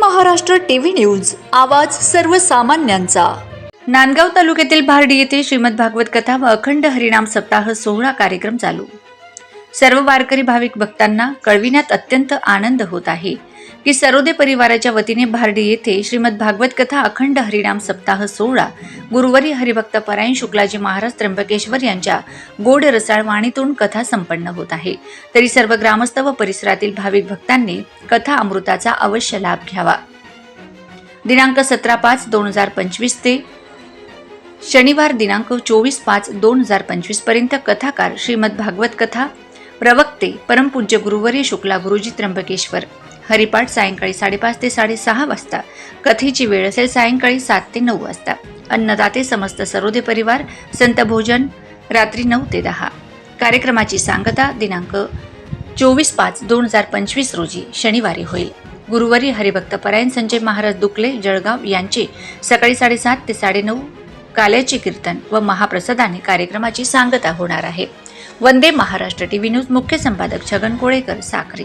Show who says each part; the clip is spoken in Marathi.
Speaker 1: महाराष्ट्र टीव्ही न्यूज आवाज सर्वसामान्यांचा.
Speaker 2: नांदगाव तालुक्यातील भारडी येथे श्रीमद भागवत कथा व अखंड हरिनाम सप्ताह सोहळा कार्यक्रम चालू. सर्व वारकरी भाविक भक्तांना कळविण्यात अत्यंत आनंद होत आहे. की सरोदे परिवाराच्या वतीने भारडी येथे श्रीमद भागवत कथा अखंड हरिनाम सप्ताह सोहळा गुरुवारी हरिभक्त परायण शुक्लाजी महाराज त्र्यंबकेश्वर यांच्या गोड रसाळ वाणीतून कथा संपन्न होत आहे. तरी सर्व ग्रामस्थ व परिसरातील भाविक भक्तांनी कथा अमृताचा अवश्य लाभ घ्यावा. दिनांक सतरा पाच दोन हजार पंचवीस ते शनिवार दिनांक चोवीस पाच दोन हजार पंचवीसपर्यंत कथाकार श्रीमद भागवत कथा प्रवक्ते परमपूज्य गुरुवर्य शुक्ला गुरुजी त्र्यंबकेश्वर. हरिपाठ सायंकाळी साडेपाच ते साडेसहा वाजता. कथेची वेळ असेल सायंकाळी सात ते नऊ वाजता. अन्नदाते समस्त सरोदे परिवार संत भोजन रात्री नऊ ते दहा. कार्यक्रमाची सांगता दिनांक चोवीस पाच दोन हजार पंचवीस रोजी शनिवारी होईल. गुरुवारी हरिभक्त परायण संजय महाराज दुकले जळगाव यांचे सकाळी साडेसात ते साडेनऊ काल्याचे कीर्तन व महाप्रसादाने कार्यक्रमाची सांगता होणार आहे. वंदे महाराष्ट्र टीव्ही न्यूज मुख्य संपादक छगन कोळेकर
Speaker 3: साखरे